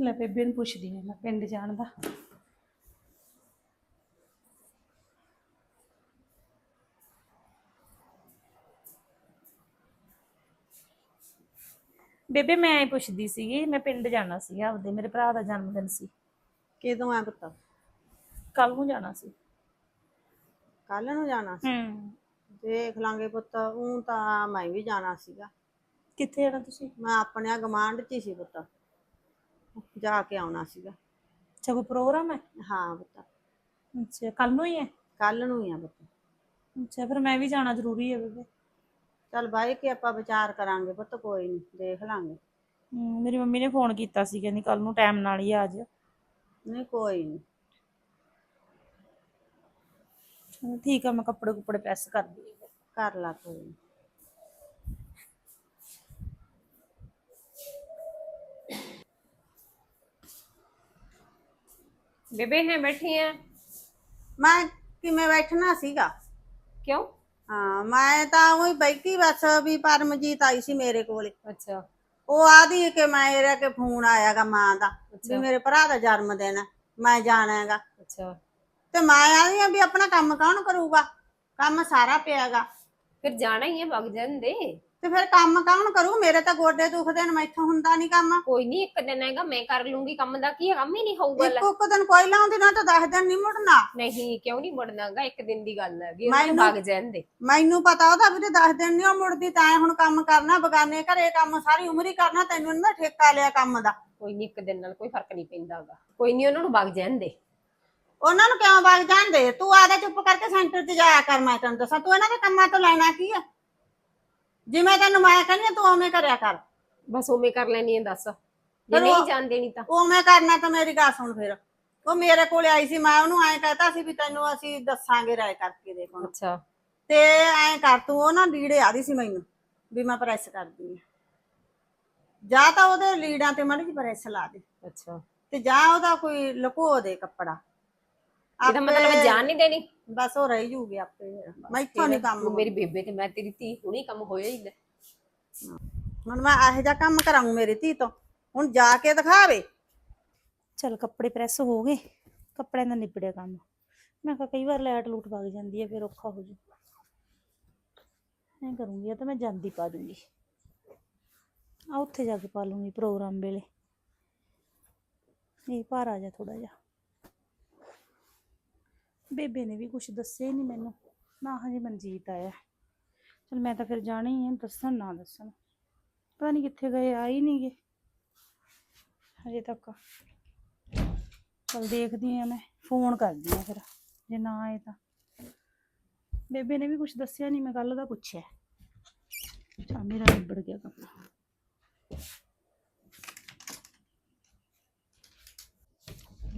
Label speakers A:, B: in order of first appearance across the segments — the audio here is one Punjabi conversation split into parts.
A: ਲੈ ਬੇਬੇ ਨੂੰ ਪੁੱਛਦੀ ਆ ਮੈਂ ਪਿੰਡ ਜਾਣ ਦਾ। ਬੇਬੇ ਮੈਂ ਇਹ ਪੁੱਛਦੀ ਸੀਗੀ ਮੈਂ ਪਿੰਡ ਜਾਣਾ ਸੀਗਾ ਆਪਦੇ ਮੇਰੇ ਭਰਾ ਦਾ ਜਨਮ ਦਿਨ ਸੀ।
B: ਕਿਦੋਂ ਆ ਪੁੱਤ?
A: ਕੱਲ ਨੂੰ ਜਾਣਾ ਸੀ।
B: ਕੱਲ ਨੂੰ ਜਾਣਾ ਸੀ?
A: ਹੂੰ।
B: ਦੇਖ ਲਾਂਗੇ ਪੁੱਤ ਉਹ ਤਾਂ ਮੈਂ ਵੀ ਜਾਣਾ ਸੀਗਾ।
A: ਕਿੱਥੇ ਜਾਣਾ ਤੁਸੀਂ?
B: ਮੈਂ ਆਪਣੇ ਗਮਾਂਡ 'ਚ ਹੀ ਸੀ ਪੁੱਤ। ਜਾ ਕੇ ਆਉਣਾ ਸੀਗਾ।
A: ਅੱਛਾ ਕੋਈ ਪ੍ਰੋਗਰਾਮ ਹੈ?
B: ਹਾਂ ਪੁੱਤ।
A: ਅੱਛਾ ਕੱਲ ਨੂੰ ਹੀ ਹੈ?
B: ਕੱਲ ਨੂੰ ਹੀ ਆ ਪੁੱਤ।
A: ਅੱਛਾ ਫਿਰ ਮੈਂ ਵੀ ਜਾਣਾ ਜ਼ਰੂਰੀ ਹੈ ਬੇਬੇ।
B: ਚੱਲ ਬਾਈ ਕੇ ਆਪਾਂ ਵਿਚਾਰ ਕਰਾਂਗੇ ਪੁੱਤ ਕੋਈ ਨਹੀਂ ਦੇਖ ਲਾਂਗੇ।
A: ਹਮ, ਮੇਰੀ ਮੰਮੀ ਨੇ ਫੋਨ ਕੀਤਾ ਸੀ ਕਹਿੰਦੀ ਕੱਲ ਨੂੰ ਟਾਈਮ ਨਾਲ ਹੀ ਆ ਜਾ
B: ਨਹੀਂ ਕੋਈ ਨਹੀਂ
A: ਠੀਕ ਆ ਮੈਂ ਕੱਪੜੇ ਕੁਪੜੇ ਪ੍ਰੈਸ ਕਰਦੀ ਹਾਂ।
B: ਕਰ ਲਾ ਕੋਈ ਨੀ।
C: ਬੇਬੇ ਹੈ ਬੈਠੀ ਆ।
B: ਮੈਂ ਕਿਵੇਂ ਬੈਠਣਾ ਸੀਗਾ?
C: ਕਿਉਂ?
B: ਹਾਂ ਮੈਂ ਤਾਂ ਉਹੀ ਬੈਠੀ ਬਸ ਵੀ ਪਰਮਜੀਤ ਆਈ ਸੀ ਮੇਰੇ ਕੋਲੇ।
C: ਅੱਛਾ।
B: ਉਹ ਆਦੀ ਕਿ ਮੈਂ ਇਹਦਾ ਕਿ ਫੋਨ ਆਇਆਗਾ ਮਾਂ ਦਾ ਵੀ ਮੇਰੇ ਭਰਾ ਦਾ ਜਨਮ ਦਿਨ ਹੈ ਮੈਂ ਜਾਣਾ ਹੈਗਾ
C: ਅੱਛਾ।
B: ਤੇ ਮੈਂ ਆਦੀ ਆ ਵੀ ਆਪਣਾ ਕੰਮ ਕੌਣ ਕਰੂਗਾ? ਕੰਮ ਸਾਰਾ ਪਿਆਗਾ।
C: ਫਿਰ ਜਾਣਾ ਹੀ ਹੈ ਵਗ ਜਾਂਦੇ।
B: ਤੇ ਫਿਰ ਕੰਮ ਕੌਣ ਕਰੂ? ਮੇਰੇ ਤਾਂ ਗੋਡੇ ਦੁਖਦੇ ਨੇ ਮੈਥੋਂ ਹੁੰਦਾ ਨਹੀਂ ਕੰਮ।
C: ਕੋਈ ਨਹੀਂ ਇੱਕ ਦਿਨ ਹੈਗਾ ਮੈਂ ਕਰ ਲੂੰਗੀ ਕੰਮ ਦਾ ਕੀ ਹੈ, ਕੰਮ ਹੀ ਨਹੀਂ ਹੋਊਗਾ ਲੈ।
B: ਇੱਕ ਇੱਕ ਦਿਨ ਕੋਈ ਲਾਉਂਦੀ ਨਾ ਤਾਂ ਦਸ ਦਿਨ ਨਹੀਂ ਮੁੜਨਾ।
C: ਨਹੀਂ ਕਿਉਂ ਨਹੀਂ ਮੁੜਨਾਗਾ ਇੱਕ ਦਿਨ ਦੀ ਗੱਲ ਹੈਗੀ ਉਹਨੇ
B: ਮੈਨੂੰ-
C: ਵਗ ਜਾਂਦੇ
B: ਮੈਨੂੰ ਪਤਾ ਉਹਦਾ ਵੀ ਤੇ ਦਿਨ ਨਹੀਂ ਉਹ ਮੁੜਦੀ ਤਾਂ ਐਂ ਹੁਣ ਕੰਮ ਕਰਨਾ ਬਗਾਨੇ ਘਰੇ ਕੰਮ ਸਾਰੀ ਉਮਰ ਹੀ ਕਰਨਾ ਤੈਨੂੰ ਨਾ ਠੇਕਾ ਲਿਆ ਕੰਮ ਦਾ।
C: ਕੋਈ ਨਹੀਂ ਇੱਕ ਦਿਨ ਨਾਲ ਕੋਈ ਫ਼ਰਕ ਨਹੀਂ ਪੈਂਦਾਗਾ ਕੋਈ ਨਹੀਂ ਉਹਨਾਂ ਨੂੰ ਵਗ ਜਾਂਦੇ
B: ਉਹਨਾਂ ਨੂੰ ਕਿਉਂ ਵਗ ਜਾਂਦੇ ਤੂੰ ਆਦਾ ਚੁੱਪ ਕਰਕੇ ਸੈਂਟਰ 'ਚ ਜਾਇਆ ਕਰ ਮੈਂ ਤੈਨੂੰ ਦੱਸਾਂ। ਤੂੰ ਇਹਨਾਂ ਦੇ ਕੰਮਾਂ ਤੋਂ ਲੈਣਾ ਕੀ ਆ? ਜਿਵੇਂ ਤੈਨੂੰ ਮੈਂ ਕਹਿੰਦੀ ਆ, ਤੂੰ ਉਵੇਂ ਕਰਿਆ ਕਰ।
C: ਬਸ ਉਵੇਂ ਕਰ ਲੈਣੀ ਹੈ ਦੱਸ। ਜੇ ਨਹੀਂ
B: ਉਹ-
C: ਨਹੀਂ ਤਾਂ।
B: ਉਵੇਂ ਕਰਨਾ ਤਾਂ ਮੇਰੀ ਗੱਲ ਸੁਣ ਫਿਰ। ਉਹ ਮੇਰੇ ਕੋਲੇ ਆਈ ਸੀ ਮੈਂ ਉਹਨੂੰ ਐਂ ਕਹਤਾ ਸੀ ਵੀ ਤੈਨੂੰ ਅਸੀਂ ਦੱਸਾਂਗੇ ਰਾਏ ਕਰਕੇ ਦੇਖ ਹੁਣ।
C: ਅੱਛਾ।
B: ਤੇ ਐਂ ਕਰ ਤੂੰ ਉਹ ਨਾ ਲੀੜੇ ਆਦੀ ਸੀ ਮੈਨੂੰ ਵੀ ਮੈਂ ਪ੍ਰੈਸ ਕਰਦੀ ਆ। ਜਾਂ ਤਾਂ ਉਹਦੇ ਲੀੜਾਂ ਤੇ ਮੜੀ ਜੀ ਪ੍ਰੈਸ ਲਾ ਦੇ।
C: ਅੱਛਾ।
B: ਤੇ ਜਾਂ ਉਹਦਾ ਕੋਈ ਲੁਕੋ ਦੇ ਕੱਪੜਾ।
C: ਇਹਦਾ ਮਤਲਬ ਜਾਣ ਨਹੀਂ ਦੇਣੀ।
B: ਬਸ ਉਹ ਰਹਿ ਜੂਗੀ ਆਪੇ ਮੈਥੋਂ ਨਹੀਂ ਕੰਮ
C: ਤੂੰ ਮੇਰੀ ਬੇਬੇ ਤੇ ਮੈਂ ਤੇਰੀ ਧੀ ਹੁਣੀ ਕੰਮ ਹੋਇਆ ਹੀ ਲੈ
B: ਹੁਣ ਮੈਂ ਇਹੋ ਜਿਹਾ ਕੰਮ ਕਰਾਂਗੀ ਮੇਰੀ ਧੀ ਤੋਂ। ਹੁਣ ਜਾ ਕੇ ਦਿਖਾਵੇ।
A: ਚਲ ਕੱਪੜੇ ਪ੍ਰੈਸ ਹੋ ਗਏ। ਕੱਪੜਿਆਂ ਦਾ ਨਿਬੜਿਆ ਕੰਮ। ਮੈਂ ਕਿਹਾ ਕਈ ਵਾਰ ਲਾਈਟ ਲੂਟ ਵਗ ਜਾਂਦੀ ਹੈ ਫਿਰ ਔਖਾ ਹੋ ਜੂ ਐਂ ਕਰੂੰਗੀ ਤਾਂ ਮੈਂ ਜਾਂਦੀ ਪਾ ਦੂੰਗੀ। ਆ ਉੱਥੇ ਜਾ ਕੇ ਪਾ ਲੂੰਗੀ ਪ੍ਰੋਗਰਾਮ ਵੇਲੇ। ਇਹ ਭਾਰ ਆ ਜਾ ਥੋੜਾ ਜਿਹਾ। ਬੇਬੇ ਨੇ ਵੀ ਕੁਝ ਦੱਸਿਆ ਹੀ ਨਹੀਂ ਮੈਨੂੰ। ਨਾ ਹਜੇ ਮਨਜੀਤ ਆਇਆ। ਚਲ ਮੈਂ ਤਾਂ ਫਿਰ ਜਾਣਾ ਹੀ ਹੈ ਦੱਸਣ ਨਾ ਦੱਸਣ। ਪਤਾ ਨਹੀਂ ਕਿੱਥੇ ਗਏ ਆ ਹੀ ਨਹੀਂ ਗਏ ਹਜੇ ਤੱਕ। ਚਲ ਦੇਖਦੀ ਆ ਮੈਂ, ਫੋਨ ਕਰਦੀ ਆ ਫਿਰ, ਜੇ ਨਾ ਆਏ ਤਾਂ। ਬੇਬੇ ਨੇ ਵੀ ਕੁਝ ਦੱਸਿਆ ਨਹੀਂ, ਮੈਂ ਕੱਲ ਦਾ ਪੁੱਛਿਆ। ਚਾ ਮੇਰਾ ਨਿਬੜ ਗਿਆ ਕੰਮ।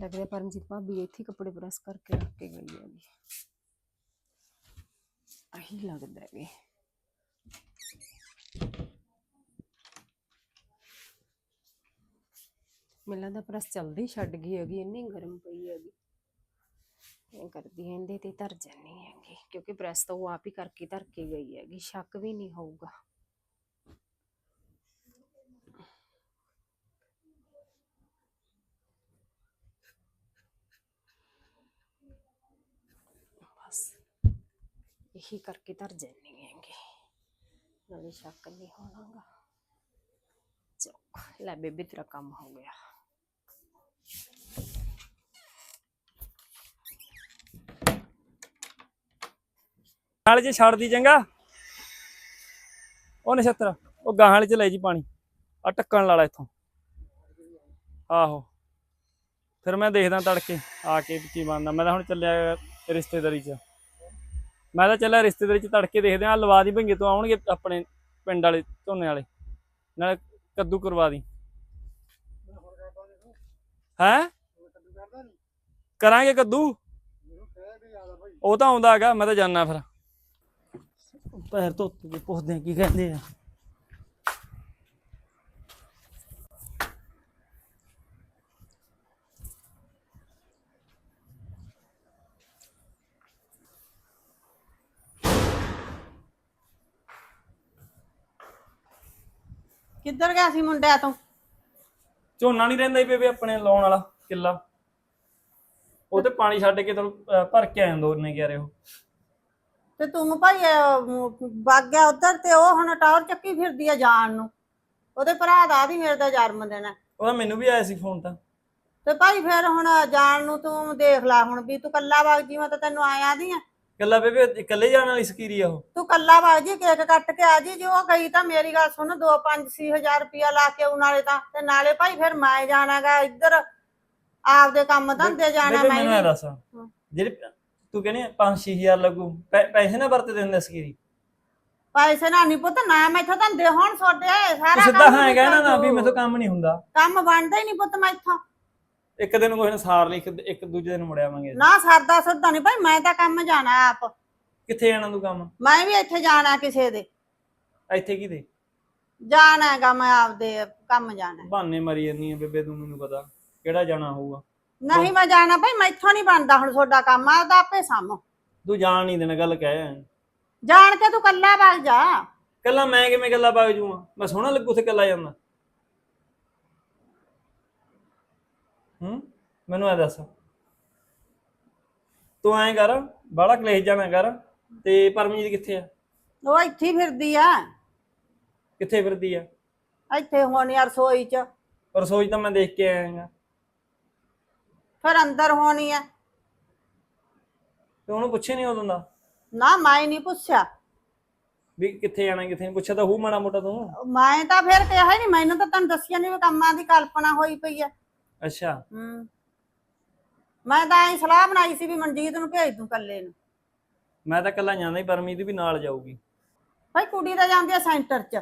C: ਲੱਗਦਾ ਪਰਮਜੀਤ ਭਾਬੀ ਇੱਥੇ ਕੱਪੜੇ ਪ੍ਰੈਸ ਕਰਕੇ ਰੱਖ ਕੇ ਗਈ ਹੈਗੀ। ਆਹੀ ਲੱਗਦਾ ਹੈ ਮੈਨੂੰ ਲੱਗਦਾ ਪ੍ਰੈਸ ਚਲਦੀ ਛੱਡ ਗਈ ਹੈਗੀ, ਇੰਨੀ ਗਰਮ ਪਈ ਹੈਗੀ। ਇਹ ਕਰਦੀ ਹੈ, ਇਹਦੇ ਤੇ ਧਰ ਜਾਨੀ ਹੈਗੀ, ਕਿਉਂਕਿ ਪ੍ਰੈਸ ਤਾਂ ਉਹ ਆਪ ਹੀ ਕਰਕੇ ਧਰ ਕੇ ਗਈ ਹੈਗੀ, ਸ਼ੱਕ ਵੀ ਨਹੀਂ ਹੋਊਗਾ। ਇਹੀ ਕਰਕੇ ਧਰ ਜਾਨੀ ਹੈਗੀ। ਨਾਲੇ ਸ਼ੱਕ ਨਹੀਂ ਹੋਣਾਗਾ। ਚੁੱਕ ਲੈ ਬੇਬੇ ਤੇਰਾ ਕੰਮ ਹੋ ਗਿਆ।
D: ਨਾਲ ਜੇ ਛੱਡਦੀ ਚੰਗਾ। ਉਹ ਨਛੱਤਰ, ਉਹ ਗਾਹਾਂ ਵਾਲੇ ਚ ਲੈ ਜੀ ਪਾਣੀ। ਆ ਟੱਕਣ ਵਾਲਾ ਇੱਥੋਂ। ਆਹੋ। ਫਿਰ ਮੈਂ ਦੇਖਦਾ ਤੜਕੇ ਆ ਕੇ ਕੀ ਬਣਦਾ ਮੈਂ ਤਾਂ ਹੁਣ ਚੱਲਿਆ ਰਿਸ਼ਤੇਦਾਰੀ ਚ। ਮੈਂ ਤਾਂ ਚੱਲਿਆ ਰਿਸ਼ਤੇਦਾਰੀ ਚ ਤੜਕੇ ਦੇਖਦੇ ਆ ਲਵਾ ਦੀ ਭੰਗੇ ਤੋਂ ਆਉਣਗੇ ਆਪਣੇ ਪਿੰਡ ਵਾਲੇ, ਝੋਨੇ ਵਾਲੇ। ਨਾਲ ਕੱਦੂ ਕਰਵਾ ਦੀ। ਹੈ? ਕਰਾਂਗੇ ਕੱਦੂ? ਉਹ ਤਾਂ ਆਉਂਦਾ ਹੈਗਾ, ਮੈਂ ਤਾਂ ਜਾਣਾ ਫਿਰ। ਪੈਰ ਧੋਤੇ ਪੁੱਛਦੇ ਕੀ ਕਹਿੰਦੇ ਆ।
B: ਕਿੱਧਰ ਗਿਆ ਸੀ ਮੁੰਡਿਆ ਤੂੰ?
D: ਝੋਨਾ ਨਹੀਂ ਰਹਿੰਦਾ ਹੀ ਬੇਬੇ ਆਪਣੇ ਲਾਉਣ ਵਾਲਾ ਕਿੱਲਾ। ਉਹ ਤੇ ਪਾਣੀ ਛੱਡ ਕੇ ਅਹ, ਭਰ ਕੇ ਆਇਆ ਦੋ ਨੇ ਕਹਿ ਰਹੇ ਹੋ
B: ਤੇ ਤੂੰ ਭਾਈ ਵਗ ਗਿਆ ਉਧਰ ਤੇ ਉਹ ਹੁਣ ਟਾਵਰ ਚੱਕੀ ਫਿਰਦੀ ਆ ਜਾਣ ਨੂੰ। ਉਹਦੇ ਭਰਾ ਦਾ ਵੀ ਮੇਰੇ ਦਾ ਜਨਮ ਦਿਨ ਹੈ
D: ਉਹਦਾ ਮੈਨੂੰ ਵੀ ਆਇਆ ਸੀ ਫੋਨ ਤਾਂ।
B: ਤੇ ਭਾਈ ਫਿਰ ਹੁਣ ਜਾਣ ਨੂੰ ਤੂੰ ਦੇਖ ਲੈ ਹੁਣ ਵੀ ਤੂੰ ਕੱਲਾ ਵਗ ਜੀ ਮੈਂ ਤਾਂ ਤੈਨੂੰ ਆਇਆ ਦੀ ਆ।
D: ਕੱਲਾ ਬੇਬੇ ਇਕੱਲੇ ਜਾਣ ਵਾਲੀ ਸਕੀਰੀ ਆ ਉਹ
B: ਤੂੰ ਕੱਲਾ ਵਗ ਜੀ ਕੇਕ ਕੱਟ ਕੇ ਆ ਜੀ ਜੇ ਉਹ ਗਈ ਤਾਂ ਮੇਰੀ ਗੱਲ ਸੁਣ 2 5 6000 ਰੁਪਇਆ ਲਾ ਕੇ ਆਉਣ ਨਾਲੇ ਤਾਂ ਤੇ ਨਾਲੇ ਭਾਈ ਫਿਰ ਮੈਂ ਜਾਣਾਗਾ ਇੱਧਰ ਆਪਦੇ ਕੰਮ ਧੰਦੇ ਜਾਣਾ
D: ਬੇਬੇ
B: ਮੈਂ
D: ਮੈਨੂੰ
B: ਵੀ।
D: ਦੱਸ ਜਿਹੜੇ ਤੂੰ ਕਹਿੰਦੀ 5-6000 ਲੱਗੂ ਪੈ- ਪੈਸੇ ਨਾ ਵਰਤਦੇ ਹੁੰਦੇ ਸਕੀਰੀ
B: ਪੈਸੇ ਨਾ ਨਹੀਂ ਪੁੱਤ ਨਾ ਮੈਥੋਂ ਧੰਦੇ ਹੋਣ ਛੋਡੇ ਸਾਰਾ
D: ਤੂੰ ਸਿੱਧਾ
B: ਕੰਮ
D: ਹਾਂ ਕਹਿਣਾ ਨਾ ਵੀ
B: ਤੂੰ।
D: ਮੈਥੋਂ ਕੰਮ ਨਹੀਂ ਹੁੰਦਾ
B: ਕੰਮ ਬਣਦਾ ਹੀ ਨਹੀਂ ਪੁੱਤ ਮੈਥੋਂ
D: ਇੱਕ ਦਿਨ ਕੋਈ ਨਾ ਸਾਰ ਲਈ ਇੱਕ ਇੱਕ ਦੂਜੇ ਦਿਨ ਮੁੜ ਆਵਾਂਗੇ
B: ਨਾ ਸਰਦਾ ਸੁਰਦਾ ਨਹੀਂ ਭਾਈ ਮੈਂ ਤਾਂ ਕੰਮ ਜਾਣਾ ਆਪ।
D: ਕਿੱਥੇ ਜਾਣਾ ਤੂੰ ਕੰਮ?
B: ਮੈਂ ਵੀ ਇੱਥੇ ਜਾਣਾ ਕਿਸੇ ਦੇ।
D: ਇੱਥੇ ਕੀ ਦੇ
B: ਜਾਣਾ ਹੈਗਾ ਮੈਂ ਆਪਦੇ ਕੰਮ ਜਾਣਾ।
D: ਬਹਾਨੇ ਮਰੀ ਜਾਂਦੀ ਆ ਬੇਬੇ ਤੂੰ ਮੈਨੂੰ ਪਤਾ। ਕਿਹੜਾ ਜਾਣਾ ਹੋਊਗਾ?
B: ਨਹੀਂ ਮੈਂ ਜਾਣਾ ਭਾਈ ਮੈਥੋਂ ਨਹੀਂ ਬਣਦਾ ਹੁਣ ਤੁਹਾਡਾ ਕੰਮ ਆ ਤਾਂ ਆਪੇ ਸਾਂਭੋ।
D: ਤੂੰ ਜਾਣ ਨਹੀਂ ਦੇਣਾ ਗੱਲ ਕਹਿ।
B: ਜਾਣ ਕੇ ਤੂੰ ਕੱਲਾ ਵਗ ਜਾ।
D: ਕੱਲਾ ਮੈਂ ਕਿਵੇਂ ਗੱਲਾਂ ਪਾ ਜੂਆਂ ਮੈਂ ਸੋਹਣਾ ਲੱਗੂ ਉੱਥੇ ਕੱਲਾ ਜਾਂਦਾ। ਹੂੰ? ਮੈਨੂੰ ਇਹ ਦੱਸ। ਤੂੰ ਐਂ ਕਰ ਬਾਹਲਾ ਕਲੇਸ਼ ਜਾਣਾ ਕਰ ਤੇ ਪਰਮਜੀਤ ਕਿੱਥੇ ਆ?
B: ਉਹ ਇੱਥੇ ਹੀ ਫਿਰਦੀ ਆ।
D: ਕਿੱਥੇ ਫਿਰਦੀ ਆ?
B: ਇੱਥੇ ਹੋਣੀ ਆ ਰਸੋਈ ਚ।
D: ਰਸੋਈ ਤਾਂ ਮੈਂ ਦੇਖ ਕੇ ਆਇਆਗਾ
B: ਫਿਰ ਅੰਦਰ ਹੋਣੀ ਆ।
D: ਤੇ ਉਹਨੂੰ ਪੁੱਛੇ ਨਹੀਂ ਉਦੋਂ ਦਾ?
B: ਨਾ ਮੈਂ ਨਹੀਂ ਪੁੱਛਿਆ।
D: ਵੀ ਕਿੱਥੇ ਜਾਣਾ ਕਿੱਥੇ ਨਹੀਂ ਪੁੱਛਿਆ ਤਾਂ ਹੂ ਮਾੜਾ ਮੋਟਾ ਤੂੰ।
B: ਮੈਂ ਤਾਂ ਫਿਰ ਕਿਹਾ ਹੀ ਨਹੀਂ ਮੈਨੂੰ ਤਾਂ ਤੈਨੂੰ ਦੱਸਿਆ ਨਹੀਂ ਵੀ ਕੰਮਾਂ ਦੀ ਕਲਪਨਾ ਹੋਈ ਪਈ ਆ।
D: ਅੱਛਾ।
B: ਹੂੰ। ਮੈਂ ਤਾਂ ਐ ਸਲਾਹ ਬਣਾਈ ਸੀ ਵੀ ਮਨਜੀਤ ਨੂੰ ਭੇਜ ਦੂੰ ਕੱਲੇ ਨੂੰ।
D: ਮੈਂ ਤਾਂ ਕੱਲਾ ਜਾਂਦਾ ਹੀ ਪਰਮਜੀਤ ਵੀ ਨਾਲ ਜਾਊਗੀ।
B: ਭਾਈ ਕੁੜੀ ਤਾਂ ਜਾਂਦੀ ਆ ਸੈਂਟਰ 'ਚ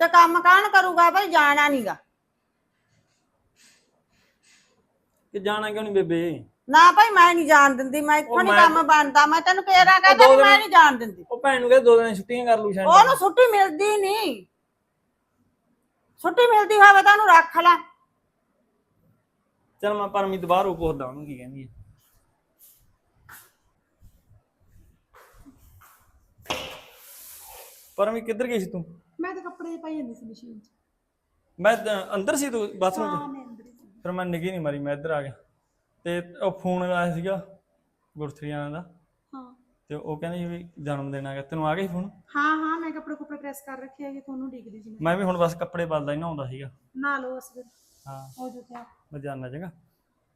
B: ਤੇ ਕੰਮ ਕੌਣ ਕਰੂਗਾ ਭਾਈ ਜਾਣਾ ਨਹੀਂਗਾ
D: ਕਿ ਜਾਣਾ ਕਿਉਂ ਨਹੀਂ ਬੇਬੇ?
B: ਨਾ ਭਾਈ ਮੈਂ ਨਹੀਂ ਜਾਣ ਦਿੰਦੀ ਮੈਂ ਇੱਥੋਂ ਨਹੀਂ ਕੰਮ ਬਣਦਾ ਮੈਂ ਤੈਨੂੰ ਕਿਹੜਾ ਕਹਿੰਦਾ ਮੈਂ ਨਹੀਂ ਜਾਣ ਦਿੰਦੀ।
D: ਉਹ ਭੈਣ ਨੂੰ ਕਹਿੰਦੇ ਦੋ ਦਿਨ ਛੁੱਟੀਆਂ ਕਰ ਲੂ ਸ਼ਾਇਦ
B: ਉਹਨੂੰ ਛੁੱਟੀ ਮਿਲਦੀ ਨਹੀਂ ਛੁੱਟੀ ਮਿਲਦੀ ਹੋਵੇ ਤਾਂ ਉਹਨੂੰ ਰੱਖ ਲੈ।
D: ਚਲ ਮੈਂ ਪਰਮਜੀਤ ਬਾਹਰ ਪੁੱਛਦਾ ਉਹਨੂੰ ਕੀ ਕਹਿੰਦੀ ਹੈ ਪਰਮੀ ਕਿੱਧਰ ਗਈ ਸੀ ਤੂੰ?
A: ਮੈਂ ਤਾਂ ਕੱਪੜੇ ਪਾਈ ਜਾਂਦੀ ਸੀ ਮਸ਼ੀਨ 'ਚ।
D: ਮੈਂ ਤਾਂ ਅੰਦਰ ਸੀ ਤੂੰ ਬਾਥਰੂਮ 'ਚ?
A: ਮੈਂ ਅੰਦਰ ਹੀ ਸੀ।
D: ਫਿਰ ਮੈਂ ਨਿੱਗੀ ਨਹੀਂ ਮਾਰੀ ਮੈਂ ਇੱਧਰ ਆ ਗਿਆ। ਤੇ ਉਹ ਫੋਨ ਆਇਆ ਸੀਗਾ ਗੁਰਥਰੀਆਂ ਦਾ।
A: ਹਾਂ।
D: ਤੇ ਉਹ ਕਹਿੰਦੇ ਵੀ ਜਨਮ ਦਿਨ ਆ ਗਿਆ ਤੈਨੂੰ ਆ ਗਿਆ ਸੀ ਫੋਨ?
A: ਹਾਂ ਹਾਂ ਮੈਂ ਕੱਪੜੇ ਕੁਪੜੇ ਪ੍ਰੈਸ ਕਰ ਰੱਖੇ ਹੈਗੇ ਤੁਹਾਨੂੰ ਡਿੱਗਦੀ ਸੀ ਮੈਂ।
D: ਮੈਂ ਵੀ ਹੁਣ ਬਸ ਕੱਪੜੇ ਬਦਲਦਾ ਹੀ ਨਹਾਉਂਦਾ ਸੀਗਾ।
A: ਨਾ ਲਓ ਅਸਰ
D: ਹਾਂ।
A: ਹੋ ਜੋ ਕਿਆ
D: ਮੈਂ ਜਾਣਾ ਚੰਗਾ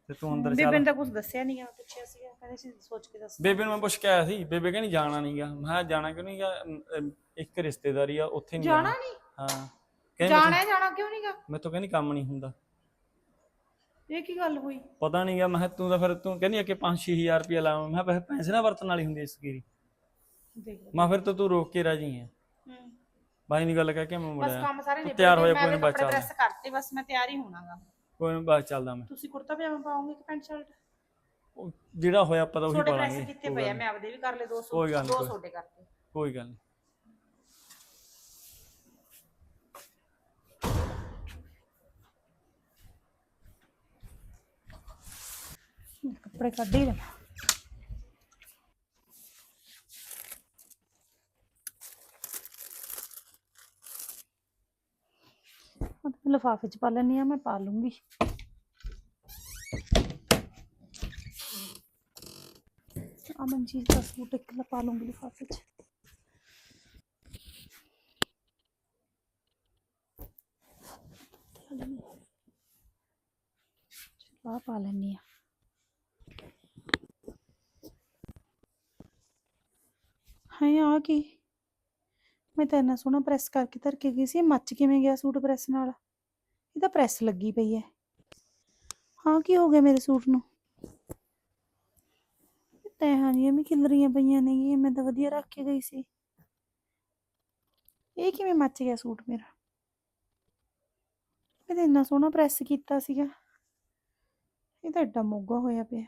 D: ਤੇ ਤੂੰ ਅੰਦਰ
A: ਬੇਬੇ
D: ਚੱਲ।
A: ਨੇ ਤਾਂ ਕੁਝ ਦੱਸਿਆ ਨਹੀਂ ਆ ਪੁੱਛਿਆ ਸੀਗਾ ਕਹਿੰਦੇ ਸੀ ਸੋਚ ਕੇ ਦੱਸ।
D: ਬੇਬੇ ਨੂੰ ਮੈਂ ਪੁੱਛ ਕੇ ਆਇਆ ਸੀ ਬੇਬੇ ਕਹਿੰਦੀ ਜਾਣਾ ਨਹੀਂਗਾ ਮੈਂ ਕਿਹਾ ਜਾਣਾ ਕਿਉਂ ਨਹੀਂਗਾ ਇੱਕ ਰਿਸ਼ਤੇਦਾਰੀ ਆ ਉੱਥੇ ਨਹੀਂ
A: ਜਾਣਾ ਨਹੀਂ
D: ਹਾਂ। ਕਹਿੰਦੀ
A: ਜਾਣਾ ਹੈ ਜਾਣਾ ਕਿਉਂ ਨਹੀਂਗਾ
D: ਮੈਂ ਤਾਂ ਕਹਿੰਦੀ ਕੰਮ ਨਹੀਂ ਹੁੰਦਾ।
A: ਇਹ ਕੀ ਗੱਲ ਹੋਈ?
D: ਪਤਾ ਨਹੀਂਗਾ ਮੈਂ ਕਿਹਾ ਤੂੰ ਤਾਂ ਫਿਰ ਤੂੰ ਕਹਿੰਦੀ ਆ ਕਿ 5-6000 ਰੁਪਏ ਲਾਵਾਂ। ਮੈਂ ਕਿਹਾ ਪੈਸੇ- ਨਾ ਵਰਤਣ ਵਾਲੀ ਹੁੰਦੀ ਇਸ ਕੀਰੀ
A: ਦੇਖ ਲਓ
D: ਮੈਂ ਫਿਰ ਤਾਂ ਤੂੰ ਰੋਕ ਕੇ ਰਾਜੀ ਹੂੰ ਬਾਈ ਨਹੀਂ ਗੱਲ ਕਹਿ ਕੇ ਮੈਂ
A: ਬਸ
D: ਮੁੜਿਆ
A: ਕੰਮ ਸਾਰੇ ਨਿਬੜ
D: ਤਿਆਰ
A: ਮੈਂ
D: ਕੋਈ ਬਾਅਦ
A: ਕੱਪੜੇ
D: ਚੱਲਦਾ।
A: ਪ੍ਰੈਸ ਕਰਤੇ ਬਸ ਮੈਂ ਤਿਆਰ ਹੀ ਹੋਣਾਗਾ।
D: ਕੋਈ ਨਹੀਂ ਬਾਅਦ ਚੱਲਦਾ ਮੈਂ।
A: ਤੁਸੀਂ ਕੁੜਤਾ ਪਜਾਮਾ ਪਾਓਗੇ ਕਿ ਪੈਂਟ ਸ਼ਰਟ?
D: ਉਹ ਜਿਹੜਾ ਹੋਇਆ ਪਤਾ ਉਹੀ
A: ਤੁਹਾਡੇ
D: ਪਾ
A: ਪ੍ਰੈਸ
D: ਲਾਂਗੇ
A: ਕਿੱਥੇ
D: ਕੋਈ ਗੱਲ
A: ਮੈਂ ਆਪਦੇ ਵੀ ਕਰ ਲਏ ਦੋ ਸੂਟ
D: ਕੋਈ ਗੱਲ ਨੀ,
A: ਦੋ
D: ਕੋਈ-
A: ਤੁਹਾਡੇ ਕਰਤੇ।
D: ਕੋਈ ਗੱਲ ਨਹੀਂ
A: ਕੱਪੜੇ ਕੱਢ ਹੀ ਲਵਾਂ ਉਹ ਲਿਫਾਫੇ ਚ ਪਾ ਲੈਣੀ ਆ ਮੈਂ ਪਾ ਲੂੰਗੀ। ਆ ਦਾ ਸੂਟ ਇੱਕ ਲਾ ਪਾ ਲੂੰਗੀ ਲਿਫਾਫੇ ਚ। ਆ ਪਾ ਲੈਣੀ ਆ ਹਾਏ ਆ ਕੀ? ਮੈਂ ਤਾਂ ਇੰਨਾ ਸੋਹਣਾ ਪ੍ਰੈਸ ਕਰਕੇ ਧਰ ਕੇ ਗਈ ਸੀ, ਇਹ ਮੱਚ ਕਿਵੇਂ ਗਿਆ ਸੂਟ ਪ੍ਰੈਸ ਨਾਲ? ਇਹ ਤਾਂ ਪ੍ਰੈਸ ਲੱਗੀ ਪਈ ਹੈ ਹਾਂ, ਕੀ ਹੋ ਗਿਆ ਮੇਰੇ ਸੂਟ ਨੂੰ? ਤੈਹਾਂ ਜੀਆਂ ਵੀ ਖਿਲਰੀਆਂ ਪਈਆਂ ਨੇਗੀਆਂ, ਮੈਂ ਤਾਂ ਵਧੀਆ ਰੱਖ ਕੇ ਗਈ ਸੀ। ਇਹ ਕਿਵੇਂ ਮੱਚ ਗਿਆ ਸੂਟ ਮੇਰਾ? ਮੈਂ ਤਾਂ ਇੰਨਾ ਸੋਹਣਾ ਪ੍ਰੈਸ ਕੀਤਾ ਸੀਗਾ। ਇਹ ਤਾਂ ਏਡਾ ਮੋਗਾ ਹੋਇਆ ਪਿਆ।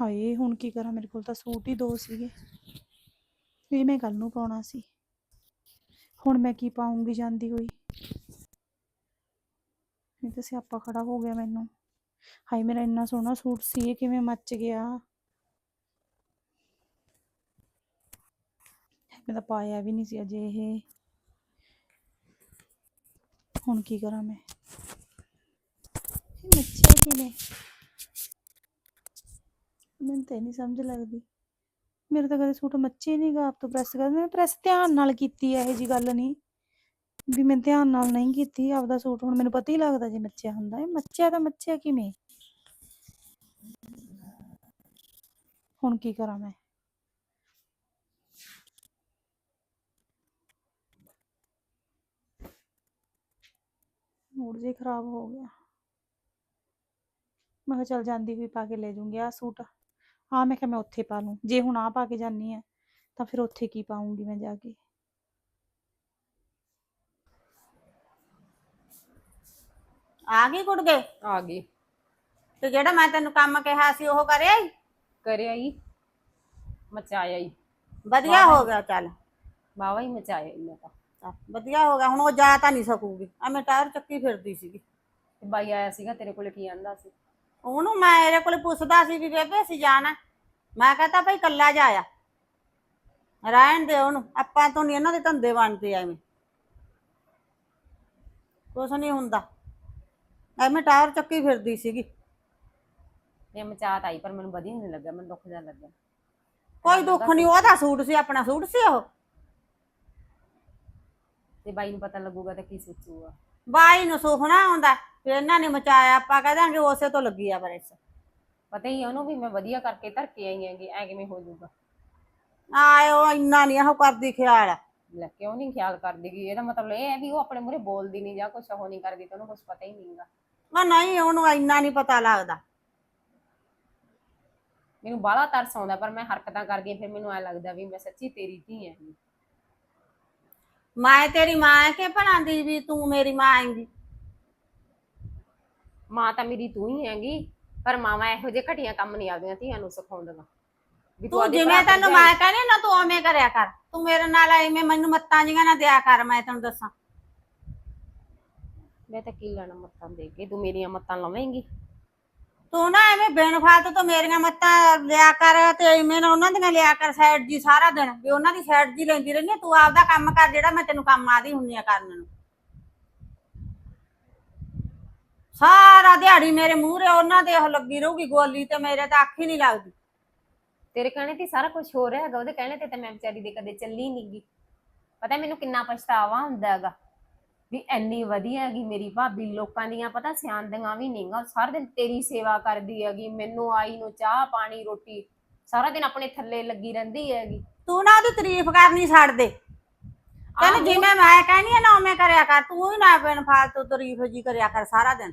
A: ਹਾਏ, ਹੁਣ ਕੀ ਕਰਾਂ, ਮੇਰੇ ਕੋਲ ਤਾਂ ਸੂਟ ਹੀ ਦੋ ਸੀਗੇ। ਇਹ ਮੈਂ ਕੱਲ ਨੂੰ ਪਾਉਣਾ ਸੀ। ਹੁਣ ਮੈਂ ਕੀ ਪਾਉਂਗੀ ਜਾਂਦੀ ਹੋਈ? ਇਹ ਤਾਂ ਸਿਆਪਾ ਖੜਾ ਹੋ ਗਿਆ ਮੈਨੂੰ। ਹਾਏ, ਮੇਰਾ ਇੰਨਾ ਸੋਹਣਾ ਸੂਟ ਸੀ, ਇਹ ਕਿਵੇਂ ਮੱਚ ਗਿਆ? ਮੈਂ ਤਾਂ ਪਾਇਆ ਵੀ ਨਹੀਂ ਸੀ ਅਜੇ ਇਹ। ਹੁਣ ਕੀ ਕਰਾਂ ਮੈਂ? ਇਹ ਮੱਛਿਆ ਕਿਵੇਂ? ਮੈਨੂੰ ਤਾਂ ਇਹ ਨਹੀਂ ਸਮਝ ਲੱਗਦੀ। ਮੇਰੇ ਤਾਂ ਕਦੇ ਸੂਟ ਮੱਚੇ ਨਹੀਂ ਗਾ, ਆਪ ਤੋਂ ਪ੍ਰੈਸ ਕਰਦੇ ਮੈਂ ਪ੍ਰੈਸ ਧਿਆਨ ਨਾਲ ਕੀਤੀ ਹੈ ਇਹ ਜੀ ਗੱਲ ਨਹੀਂ ਵੀ ਮੈਂ ਧਿਆਨ ਨਾਲ ਨਹੀਂ ਕੀਤੀ, ਆਪਦਾ ਸੂਟ ਹੁਣ ਮੈਨੂੰ ਪਤਾ ਹੀ ਲੱਗਦਾ ਜੇ ਮੱਚਿਆ ਹੁੰਦਾ। ਇਹ ਮੱਚਿਆ ਤਾਂ ਮੱਚਿਆ ਕਿਵੇਂ? ਹੁਣ ਕੀ ਕਰਾਂ ਮੈਂ? ਮੂਡ ਜੇ ਖਰਾਬ ਹੋ ਗਿਆ। ਮੈਂ ਕਿਹਾ ਚੱਲ ਜਾਂਦੀ ਹੋਈ ਪਾ ਕੇ ਲੈ ਜੂੰਗੀ ਆ ਸੂਟ। ਆ ਮੈਂ ਕਿਹਾ ਮੈਂ ਉੱਥੇ ਪਾ ਲੂੰ। ਜੇ ਹੁਣ ਆ ਪਾ ਕੇ ਜਾਨੀ ਆ ਤਾਂ ਫਿਰ ਉੱਥੇ ਕੀ ਪਾਉਂਗੀ ਮੈਂ ਜਾ ਕੇ?
B: ਆ ਗਈ ਕੁੜ ਗਏ
C: ਆ ਗਈ।
B: ਤੇ ਜਿਹੜਾ ਮੈਂ ਤੈਨੂੰ ਕੰਮ ਕਿਹਾ ਸੀ ਉਹ ਕਰਿਆ ਈ?
C: ਕਰਿਆ ਹੀ ਮਚਾਇਆ ਹੀ
B: ਵਧੀਆ ਹੋ ਗਿਆ ਚੱਲ।
C: ਬਾਵਾ ਹੀ ਮਚਾਇਆ ਹੀ ਮੈਂ ਤਾਂ।
B: ਚੱਲ, ਵਧੀਆ ਹੋ ਗਿਆ। ਹੁਣ ਉਹ ਜਾ ਤਾਂ ਨਹੀਂ ਸਕੂਗੀ। ਐਵੇਂ ਟਾਇਰ ਚੱਕੀ ਫਿਰਦੀ ਸੀਗੀ।
C: ਤੇ ਬਾਈ ਆਇਆ ਸੀਗਾ ਤੇਰੇ ਕੋਲੇ ਕੀ ਆਂਦਾ ਸੀ?
B: ਉਹਨੂੰ ਮੈਂ ਇਹਦੇ ਕੋਲੇ ਪੁੱਛਦਾ ਸੀ ਵੀ ਬੇਬੇ ਅਸੀਂ ਜਾਣਾ। ਮੈਂ ਕਹਤਾ ਭਾਈ ਕੱਲਾ ਜਾਇਆ ਰਹਿਣ ਦੇ ਉਹਨੂੰ ਆਪਾਂ ਤੋਂ ਨਹੀਂ ਇਹਨਾਂ ਦੇ ਧੰਦੇ ਬਣਦੇ ਐਵੇਂ। ਕੁਛ ਨਹੀਂ ਹੁੰਦਾ। ਐਵੇਂ ਟਾਇਰ ਚੱਕੀ ਫਿਰਦੀ ਸੀਗੀ।
C: ਮੈਂ ਮਚਾਤ ਆਈ ਪਰ ਮੈਨੂੰ ਵਧੀਆ ਨਹੀਂ ਲੱਗਾ ਮੈਨੂੰ ਦੁੱਖ ਜਿਹਾ ਲੱਗਾ
B: ਕੋਈ ਦੁੱਖ ਨਹੀਂ ਉਹਦਾ ਸੂਟ ਸੀ ਆਪਣਾ ਸੂਟ ਸੀ ਉਹ।
C: ਤੇ ਬਾਈ ਨੂੰ ਪਤਾ ਲੱਗੂਗਾ ਤਾਂ ਕੀ ਸੋਚੂਗਾ।
B: ਬਾਈ ਨੂੰ ਸੁਖਣਾ ਆਉਂਦਾ ਫਿਰ ਇਹਨਾਂ ਨੇ ਮਚਾਇਆ ਆਪਾਂ ਕਹਿ ਦਾਂਗੇ ਉਸੇ ਤੋਂ ਲੱਗੀ ਆ ਬਰੇਸ
C: ਪਤਾ ਹੀ ਆ ਉਹਨੂੰ ਵੀ ਮੈਂ ਵਧੀਆ ਕਰਕੇ ਧਰ ਕੇ ਆਈ ਹੈਗੀ ਐ ਕਿਵੇਂ ਹੋ ਜਾਊਗਾ।
B: ਆਇਓ ਇੰਨਾ ਨਹੀਂ ਉਹ ਕਰਦੀ ਖਿਆਲ।
C: ਲੈ ਕਿਉਂ ਨਹੀਂ ਖਿਆਲ ਕਰਦੀ ਗੀ? ਇਹਦਾ ਮਤਲਬ ਇਹ ਹੈ ਵੀ ਉਹ ਆਪਣੇ ਮੂਹਰੇ ਬੋਲਦੀ ਨਹੀਂ ਜਾਂ ਕੁਛ ਉਹ ਨਹੀਂ ਕਰਦੀ ਤੇ ਉਹਨੂੰ ਕੁਛ ਪਤਾ ਹੀ ਨਹੀਂਗਾ
B: ਉਹ ਨਹੀਂ ਉਹਨੂੰ ਇੰਨਾ ਨਹੀਂ ਪਤਾ ਲੱਗਦਾ।
C: ਮੈਨੂੰ ਬਾਹਲਾ ਤਰਸ ਆਉਂਦਾ ਪਰ ਮੈਂ ਹਰਕਤਾਂ ਕਰਦੀ ਹਾਂ, ਫਿਰ ਮੈਨੂੰ ਐ ਲੱਗਦਾ ਵੀ ਮੈਂ ਸੱਚੀ ਤੇਰੀ ਧੀ ਹਾਂ
B: ਮੈਂ ਤੇਰੀ ਮਾਂ ਹੈ ਕਿ ਭਲਾਂ ਦੀ ਵੀ ਤੂੰ ਮੇਰੀ ਮਾਂ ਆਏਂਗੀ
C: ਮਾਂ ਤਾਂ ਮੇਰੀ ਤੂੰ ਹੀ ਹੈਗੀ ਪਰ ਮਾਵਾਂ ਇਹੋ ਜਿਹੇ ਘਟੀਆਂ ਕੰਮ ਨਹੀਂ ਆਉਂਦੀਆਂ ਧੀਆਂ ਨੂੰ ਸਿਖਾਉਂਦੀਆਂ ਵੀ
B: ਤੂੰ ਜਿਵੇਂ
C: ਭਰਾ
B: ਤੈਨੂੰ
C: ਭਰਜਾਈ-
B: ਮੈਂ ਕਹਿੰਦੀ ਨਾ ਤੂੰ ਉਵੇਂ ਕਰਿਆ ਕਰ। ਤੂੰ ਮੇਰੇ ਨਾਲ ਐਵੇਂ ਮੈਨੂੰ ਮੱਤਾਂ ਜੀਆਂ ਨਾ ਦਿਆ ਕਰ ਮੈਂ ਤੈਨੂੰ ਦੱਸਾਂ।
C: ਮੈਂ ਤਾਂ ਕੀ ਲੈਣਾ ਮੱਤਾਂ ਦੇ ਕੇ? ਤੂੰ ਮੇਰੀਆਂ ਮੱਤਾਂ ਲਵੇਂਗੀ?
B: ਤੂੰ ਨਾ ਐਵੇਂ ਬੇਨਫਾਲਤੂ ਤੋਂ ਮੇਰੀਆਂ ਮੱਤਾਂ ਲਿਆ ਕਰ ਤੇ ਐਵੇਂ ਨਾ ਉਹਨਾਂ ਦੀਆਂ ਲਿਆ ਕਰ ਸਾਈਡ ਜੀ ਸਾਰਾ ਦਿਨ ਵੀ ਉਹਨਾਂ ਦੀ ਸਾਈਡ ਜੀ ਲੈਂਦੀ ਰਹਿੰਦੀ ਆ, ਤੂੰ ਆਪਦਾ ਕੰਮ ਕਰ ਜਿਹੜਾ ਮੈਂ ਤੈਨੂੰ ਕੰਮ ਆਦੀ ਹੁੰਨੀ ਆ ਕਰਨ ਨੂੰ। ਸਾਰਾ ਦਿਹਾੜੀ ਮੇਰੇ ਮੂਹਰੇ ਉਹਨਾਂ ਦੇ ਉਹ ਲੱਗੀ ਰਹੂਗੀ ਗੋਲੀ ਤੇ ਮੇਰੇ ਤਾਂ ਅੱਖ ਹੀ ਨਹੀਂ ਲੱਗਦੀ।
C: ਤੇਰੇ ਕਹਿਣੇ ਤੇ ਸਾਰਾ ਕੁਝ ਹੋ ਰਿਹਾ ਹੈਗਾ ਉਹਦੇ ਕਹਿਣੇ ਤੇ ਤਾਂ ਮੈਂ ਵਿਚਾਰੀ ਦੇ ਕਦੇ ਚੱਲੀ ਨੀ ਗੀ ਪਤਾ ਮੈਨੂੰ ਕਿੰਨਾ ਪਛਤਾਵਾ ਹੁੰਦਾ ਹੈਗਾ। ਵੀ ਇੰਨੀ ਵਧੀਆ ਹੈਗੀ ਮੇਰੀ ਭਾਬੀ ਲੋਕਾਂ ਦੀਆਂ ਪਤਾ ਸਿਆਣਦੀਆਂ ਵੀ ਨਹੀਂਗਾ ਸਾਰਾ ਦਿਨ ਤੇਰੀ ਸੇਵਾ ਕਰਦੀ ਹੈਗੀ ਮੈਨੂੰ ਆਈ ਨੂੰ ਚਾਹ ਪਾਣੀ ਰੋਟੀ ਸਾਰਾ ਦਿਨ ਆਪਣੇ ਥੱਲੇ ਲੱਗੀ ਰਹਿੰਦੀ ਹੈਗੀ।
B: ਤੂੰ ਨਾ ਉਹਦੀ ਤਾਰੀਫ ਕਰਨੀ ਛੱਡ ਦੇ ਤੈਨੂੰ। ਜਿਵੇਂ ਮੈਂ ਕਹਿੰਦੀ ਆ ਨਾ ਉਵੇਂ ਕਰਿਆ ਕਰ ਤੂੰ ਹੀ ਨਾ ਬੇਨਫਾਲਤੂ ਤਾਰੀਫ ਜੀ ਕਰਿਆ ਕਰ ਸਾਰਾ ਦਿਨ।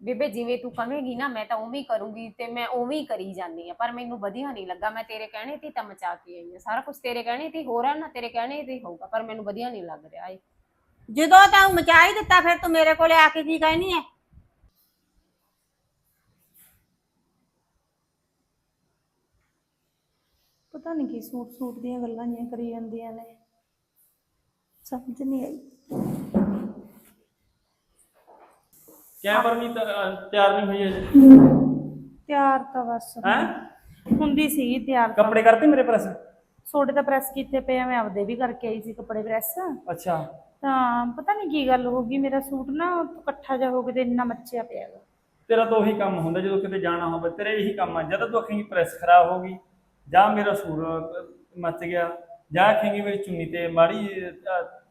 C: ਬੇਬੇ ਜਿਵੇਂ ਤੂੰ ਕਵੇਂਗੀ ਨਾ ਮੈਂ ਤਾਂ ਉਵੇਂ ਹੀ ਕਰੂੰਗੀ ਤੇ ਮੈਂ ਉਵੇਂ ਹੀ ਕਰੀ ਜਾਂਦੀ ਆ ਪਰ ਮੈਨੂੰ ਵਧੀਆ ਨਹੀਂ ਲੱਗਾ ਮੈਂ ਤੇਰੇ ਕਹਿਣੇ ਤੇ ਤਾਂ ਮਚਾ ਕੇ ਆਈ ਆ ਸਾਰਾ ਕੁਝ ਤੇਰੇ ਕਹਿਣੇ ਤੇ ਹੀ ਰਿਹਾ ਨਾ ਤੇਰੇ ਕਹਿਣੇ ਤੇ ਹੋਊਗਾ ਪਰ ਮੈਨੂੰ ਵਧੀਆ ਨਹੀਂ ਲੱਗ ਰਿਹਾ ਇਹ।
B: ਜਦੋਂ ਤੈਨੂੰ ਮਚਾ ਹੀ ਦਿੱਤਾ ਫਿਰ ਤੂੰ ਮੇਰੇ ਕੋਲੇ ਆ ਕੇ ਕੀ ਕਹਿਨੀ ਐ?
A: ਪਤਾ ਨਹੀਂ ਕੀ ਸੂਟ ਸੂਟ ਦੀਆਂ ਗੱਲਾਂ ਜੀਆਂ ਕਰੀ ਜਾਂਦੀਆਂ ਨੇ। ਸਮਝ ਨਹੀਂ ਆਈ।
D: ਕਿਆ ਪਰਮੀਤ ਅਹ, ਤਿਆਰ ਨਹੀਂ ਹੋਈ ਅਜੇ?
A: ਤਿਆਰ ਤਾਂ ਬਸ
D: ਹੈ?
A: ਹੁੰਦੀ ਸੀਗੀ ਤਿਆਰ। ਤਾਂ
D: ਕੱਪੜੇ ਕਰਤੇ ਮੇਰੇ ਪ੍ਰੈਸ
A: ਤੁਹਾਡੇ ਤਾਂ ਪ੍ਰੈਸ ਕੀਤੇ ਪਏ ਆ ਮੈਂ ਆਪਦੇ ਵੀ ਕਰਕੇ ਆਈ ਸੀ ਕੱਪੜੇ ਪ੍ਰੈਸ।
D: ਅੱਛਾ।
A: ਤਾਂ ਪਤਾ ਨਹੀਂ ਕੀ ਗੱਲ ਹੋ ਗਈ ਮੇਰਾ ਸੂਟ ਨਾ ਇਕੱਠਾ ਜਿਹਾ ਹੋ ਗਿਆ ਤੇ ਇੰਨਾ ਮੱਚਿਆ ਪਿਆ ਗਾ
D: ਤੇਰਾ ਤਾਂ ਉਹੀ ਕੰਮ ਹੁੰਦਾ ਜਦੋਂ ਕਿਤੇ ਜਾਣਾ ਹੋਵੇ ਤੇਰੇ ਇਹੀ ਕੰਮ ਆ ਜਦੋਂ ਤੂੰ ਆਖੇਂਗੀ ਪ੍ਰੈਸ ਖਰਾਬ ਹੋ ਗਈ ਜਾਂ ਮੇਰਾ ਸੂਟ ਮੱਚ ਗਿਆ ਜਾਂ ਆਖੇਂਗੀ ਮੇਰੀ ਚੁੰਨੀ ਤੇ ਮਾੜੀ